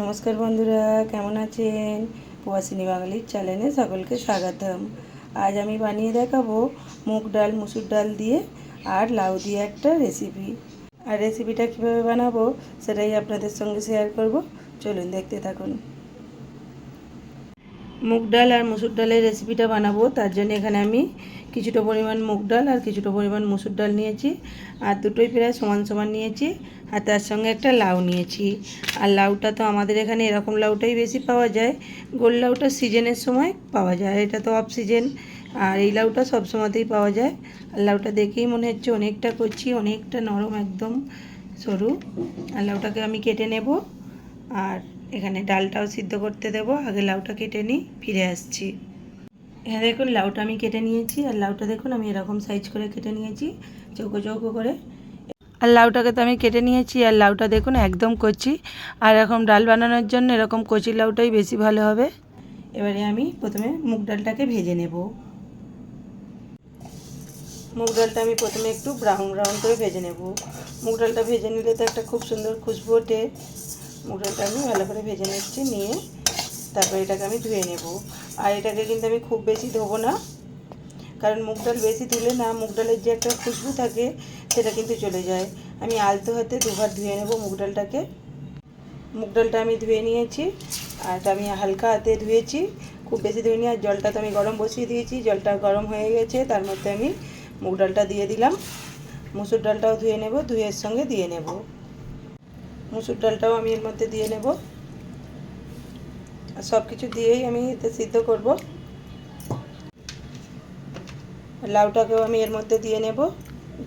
নমস্কার বন্ধুরা, কেমন আছেন? প্রবাসিনী বাঙালির চ্যানেলে সকলকে স্বাগতম। আজ আমি বানিয়ে দেখাবো মুগ ডাল, মুসুর ডাল দিয়ে আর লাউ দিয়ে একটা রেসিপি আর রেসিপিটা কীভাবে বানাবো সেটাই আপনাদের সঙ্গে শেয়ার করব। চলুন দেখতে থাকুন। মুগ ডাল আর মুসুর ডালের রেসিপিটা বানাবো। তার জন্য এখানে আমি কিছুটা পরিমাণ মুগ ডাল আর কিছুটা পরিমাণ মুসুর ডাল নিয়েছি। আর দুটোই প্রায় সমান সমান নিয়েছি। আর তার সঙ্গে একটা লাউ নিয়েছি। আর লাউটা তো আমাদের এখানে এরকম লাউটাই বেশি পাওয়া যায়। গোল লাউটা সিজনের সময় পাওয়া যায়। এটা তো অফ সিজন আর এই লাউটা সব সময়তেই পাওয়া যায়। আর লাউটা দেখেই মনে হচ্ছে অনেকটা করছি অনেকটা নরম একদম সরু। আর লাউটাকে আমি কেটে নেব। আর এখানে ডালটাও সিদ্ধ করতে দেবো, আগে লাউটা কেটে নিই, ফিরে আসছি। এখানে দেখুন লাউটা আমি কেটে নিয়েছি, আর লাউটা দেখুন আমি এরকম সাইজ করে কেটে নিয়েছি, চৌকো চৌকো করে। আর লাউটাকে তো আমি কেটে নিয়েছি, আর লাউটা দেখুন একদম কচি। আর এরকম ডাল বানানোর জন্য এরকম কচি লাউটাই বেশি ভালো হবে। এবারে আমি প্রথমে মুগ ডালটাকে ভেজে নেব। মুগ ডালটা আমি প্রথমে একটু ব্রাউন ব্রাউন করে ভেজে নেব। মুগ ডালটা ভেজে নিলে তো একটা খুব সুন্দর খুশবু ওঠে মুগ ডালটা আমি ভালো করে ভেজে নিচ্ছি, নিয়ে তারপর এটাকে আমি ধুয়ে নেব। আর এটাকে কিন্তু আমি খুব বেশি ধোবো না, কারণ মুগ ডাল বেশি ধুলে না মুগ ডালের যে একটা খুশবু থাকে সেটা কিন্তু চলে যায়। আমি আলতো হাতে দুবার ধুয়ে নেব মুগ ডালটাকে। মুগ ডালটা আমি ধুয়ে নিয়েছি, আর এটা আমি হালকা হাতে ধুয়েছি। খুব বেশি ধুয়ে নিয়ে আর জলটা তো আমি গরম বসিয়ে দিয়েছি, জলটা গরম হয়ে গেছে, তার মধ্যে আমি মুগ ডালটা দিয়ে দিলাম। মুসুর ডালটাও ধুয়ে নেব ধুয়ের সঙ্গে দিয়ে নেব। মুসুর ডালটাও আমি এর মধ্যে দিয়ে নেব। আর সব কিছু দিয়েই আমি এতে সিদ্ধ করব। লাউটাকেও আমি এর মধ্যে দিয়ে নেব,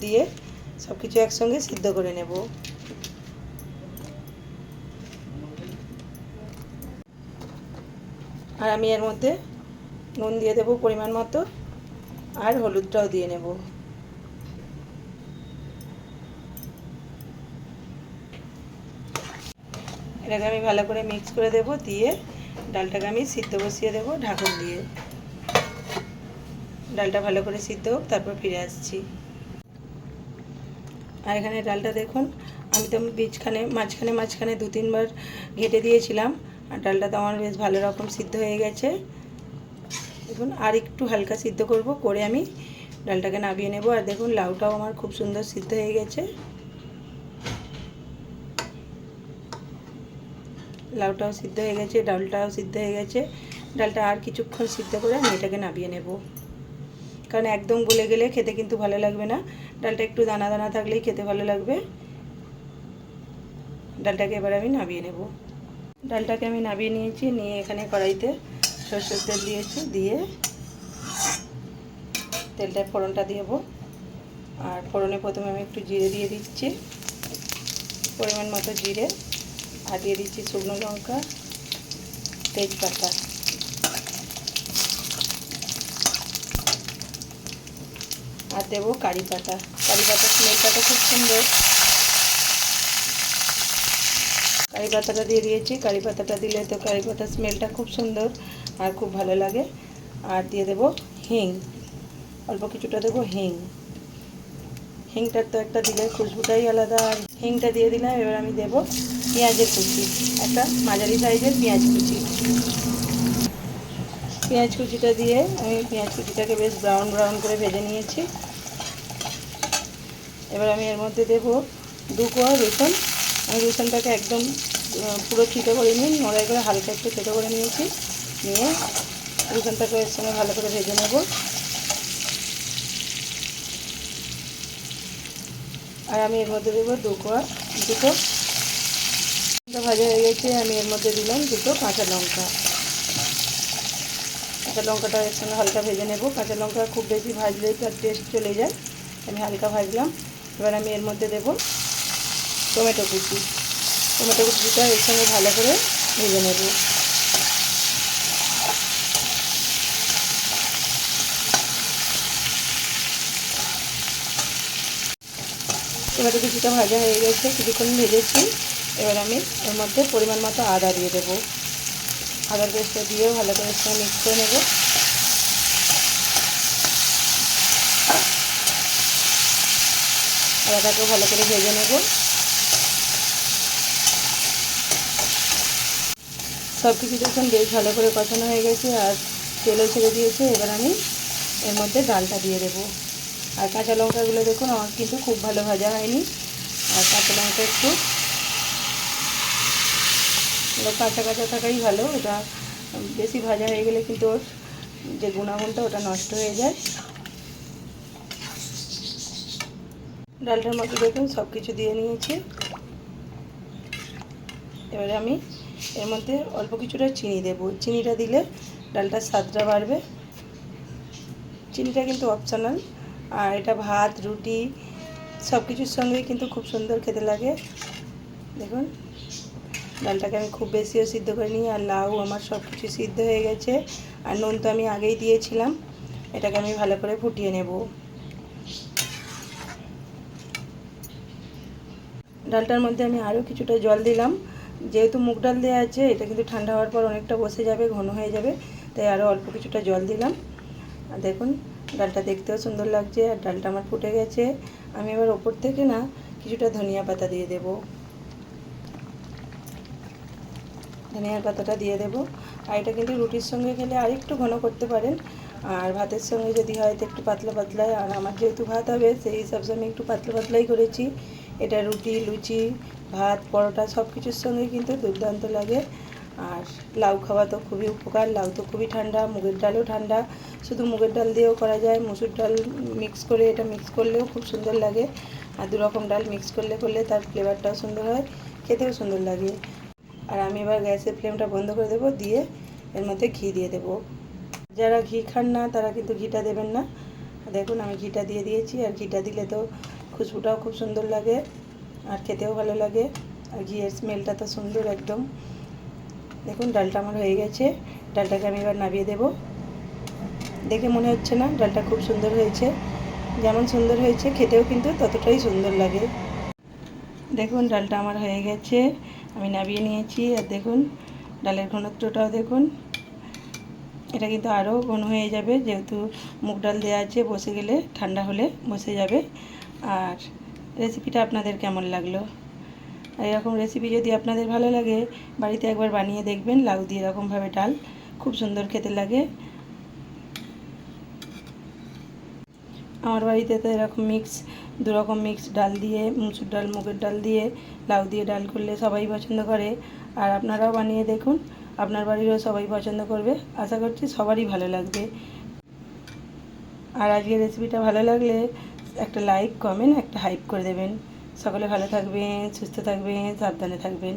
দিয়ে সব কিছু একসঙ্গে সিদ্ধ করে নেব। আর আমি এর মধ্যে নুন দিয়ে দেবো পরিমাণ মতো, আর হলুদটাও দিয়ে নেব। এটাকে আমি ভালো করে মিক্স করে দেব, দিয়ে ডালটাকে আমি সিদ্ধ বসিয়ে দেবো ঢাকন দিয়ে। ডালটা ভালো করে সিদ্ধ হোক, তারপর ফিরে আসছি। আর এখানে ডালটা দেখুন, আমি তো বীজখানে, মাঝখানে মাঝখানে দু তিনবার ঘেটে দিয়েছিলাম, আর ডালটা তো আমার বেশ ভালো রকম সিদ্ধ হয়ে গেছে। দেখুন, আর একটু হালকা সিদ্ধ করব, করে আমি ডালটাকে নাবিয়ে নেব। আর দেখুন, লাউটাও আমার খুব সুন্দর সিদ্ধ হয়ে গেছে। লাউটাও সিদ্ধ হয়ে গেছে, ডালটাও সিদ্ধ হয়ে গেছে। ডালটা আর কিছুক্ষণ সিদ্ধ করে আমি এটাকে নামিয়ে নেব। কারণ একদম গলে গেলে খেতে কিন্তু ভালো লাগবে না। ডালটা একটু দানা দানা থাকলেই খেতে ভালো লাগবে। ডালটাকে এবার আমি নামিয়ে নেব। ডালটাকে আমি নামিয়ে নিয়েছি, নিয়ে এখানে কড়াইতে সর্ষের তেল দিয়েছি, দিয়ে তেলটা ফোড়নটা দেবো। আর ফোড়নে প্রথমে আমি একটু জিরে দিয়ে দিচ্ছি। পরিমাণ মতো জিরে। আর দিয়ে দিচ্ছি শুকনো লঙ্কা, তেজপাতা। আর দেবো কারি পাতা। কারি পাতা স্মেলটা খুব সুন্দর। কারি পাতাটা দিয়ে দিয়েছি। কারি পাতাটা দিলে তো কারি পাতার স্মেলটা খুব সুন্দর আর খুব ভালো লাগে। আর দিয়ে দেবো হিং। অল্প কিছুটা দেবো হিং। হিংটার তো একটা দিলে খুশবুটাই আলাদা। আর হিংটা দিয়ে দিলাম, এবার আমি দেবো পেঁয়াজের কুচি, একটা মাঝারি সাইজের পেঁয়াজ কুচি। পেঁয়াজ কুচিটা দিয়ে আমি পেঁয়াজ কুচিটাকে বেশ ব্রাউন ব্রাউন করে ভেজে নিয়েছি। এবার আমি এর মধ্যে দেব দু কোয়া রসুন। আমি রসুনটাকে একদম পুরো ছিটো করে নিই নড়াই করে হালকা একটু ছেটো করে নিয়েছি। নিয়ে রসুনটাকে এর সঙ্গে ভালো করে ভেজে নেব। আর আমি এর মধ্যে দেবো দু কোয়া দুটো ভাজা হয়ে গেছে, আমি এর মধ্যে দিলাম দুটো কাঁচা লঙ্কা। কাঁচা লঙ্কাটা এর সঙ্গে হালকা ভেজে নেব। কাঁচা লঙ্কা খুব বেশি ভাজলে তার টেস্ট চলে যায়। আমি হালকা ভাজলাম। এবার আমি এর মধ্যে দেব টমেটো কুচি। টমেটো কুচিটা এর সঙ্গে ভালো করে ভেজে নেব। টমেটো কুচিটা ভাজা হয়ে গেছে, কিছুক্ষণ ভেজেছি। এবার আমি এর মধ্যে পরিমাণ মতো আদা দিয়ে দেবো। আদার পেস্টটা দিয়েও ভালো করে সঙ্গে মিক্স করে নেব। আদাটাকেও ভালো করে ভেজে নেব। সব কিছু দেখুন বেশ ভালো করে কষানো হয়ে গেছে আর তেলও ছেড়ে দিয়েছে। এবার আমি এর মধ্যে ডালটা দিয়ে দেবো। আর কাঁচা লঙ্কাগুলো দেখুন, আমার কিন্তু খুব ভালো ভাজা হয়নি। আর কাঁচা লঙ্কা একটু কাঁচা কাঁচা থাকাই ভালো এটা বেশি ভাজা হয়ে গেলে কিন্তু ওর যে গুণাগুণটা ওটা নষ্ট হয়ে যায়। ডালটার মধ্যে দেখুন সব কিছু দিয়ে নিয়েছি। এবারে আমি এর মধ্যে অল্প কিছুটা চিনি দেবো। চিনিটা দিলে ডালটার স্বাদটা বাড়বে। চিনিটা কিন্তু অপশনাল আর এটা ভাত, রুটি সব কিছুর সঙ্গেই কিন্তু খুব সুন্দর খেতে লাগে। দেখুন। ডালটাকে আমি খুব বেশিও সিদ্ধ করে নিই আর লাউ আমার সব কিছু সিদ্ধ হয়ে গেছে। আর নুন তো আমি আগেই দিয়েছিলাম। এটাকে আমি ভালো করে ফুটিয়ে নেব। ডালটার মধ্যে আমি আরও কিছুটা জল দিলাম। যেহেতু মুগ ডাল দেওয়া আছে, এটা কিন্তু ঠান্ডা হওয়ার পর অনেকটা বসে যাবে, ঘন হয়ে যাবে। তাই আরও অল্প কিছুটা জল দিলাম। আর দেখুন, ডালটা দেখতেও সুন্দর লাগছে আর ডালটা আমার ফুটে গেছে। আমি এবার ওপর থেকে না কিছুটা ধনিয়া পাতা দিয়ে দেব। ধনিয়ার পাতাটা দিয়ে দেব। আর এটা কিন্তু রুটির সঙ্গে খেলে আরেকটু ঘন করতে পারেন। আর ভাতের সঙ্গে যদি হয় তো একটু পাতলা পাতলা। আর আমার যেহেতু ভাত হবে, সেই হিসাবে আমি একটু পাতলা পাতলাই করেছি। এটা রুটি, লুচি, ভাত, পরোটা সব কিছুর সঙ্গে কিন্তু দুর্দান্ত লাগে। আর লাউ খাওয়া তো খুবই উপকার। লাউ তো খুবই ঠান্ডা, মুগের ডালও ঠান্ডা। শুধু মুগের ডাল দিয়েও করা যায়। মুসুর ডাল মিক্স করে এটা মিক্স করলেও খুব সুন্দর লাগে। আর দু রকম ডাল মিক্স করলে করলে তার ফ্লেভারটাও সুন্দর হয়, খেতেও সুন্দর লাগে। আর আমি এবার গ্যাসের ফ্লেমটা বন্ধ করে দেবো, দিয়ে এর মধ্যে ঘি দিয়ে দেবো। যারা ঘি খান না, তারা কিন্তু ঘিটা দেবেন না। দেখুন, আমি ঘিটা দিয়ে দিয়েছি, আর ঘিটা দিলে তো খুশবুটাও খুব সুন্দর লাগে, আর খেতেও ভালো লাগে। আর ঘিয়ের স্মেলটা তো সুন্দর একদম। দেখুন, ডালটা আমার হয়ে গেছে। ডালটাকে আমি এবার নামিয়ে দেব। দেখে মনে হচ্ছে না, ডালটা খুব সুন্দর হয়েছে। যেমন সুন্দর হয়েছে, খেতেও কিন্তু ততটাই সুন্দর লাগে। দেখুন, ডালটা আমার হয়ে গেছে। আমি নামিয়ে নিয়েছি, আর দেখুন, ডালের ঘনত্বটাও দেখুন। এটা কিন্তু আরও ঘন হয়ে যাবে, যেহেতু মুগ ডাল দেওয়া আছে, বসে গেলে ঠান্ডা হলে বসে যাবে। আর রেসিপিটা আপনাদের কেমন লাগল? আর এরকম রেসিপি যদি আপনাদের ভালো লাগে, বাড়িতে একবার বানিয়ে দেখবেন, লাউ দিয়ে এরকমভাবে ডাল খুব সুন্দর খেতে লাগে। আমার বাড়িতে তো এরকম মিক্স দুরকম মিক্স ডাল দিয়ে, মুসুর ডাল, মুগের ডাল দিয়ে, লাউ দিয়ে ডাল করলে সবাই পছন্দ করে। আর আপনারাও বানিয়ে দেখুন, আপনার বাড়িরও সবাই পছন্দ করবে। আশা করছি সবারই ভালো লাগবে। আর আজকের রেসিপিটা ভালো লাগলে একটা লাইক কমেন্ট একটা হাইপ করে দেবেন। সকলে ভালো থাকবেন, সুস্থ থাকবেন, সাবধানে থাকবেন।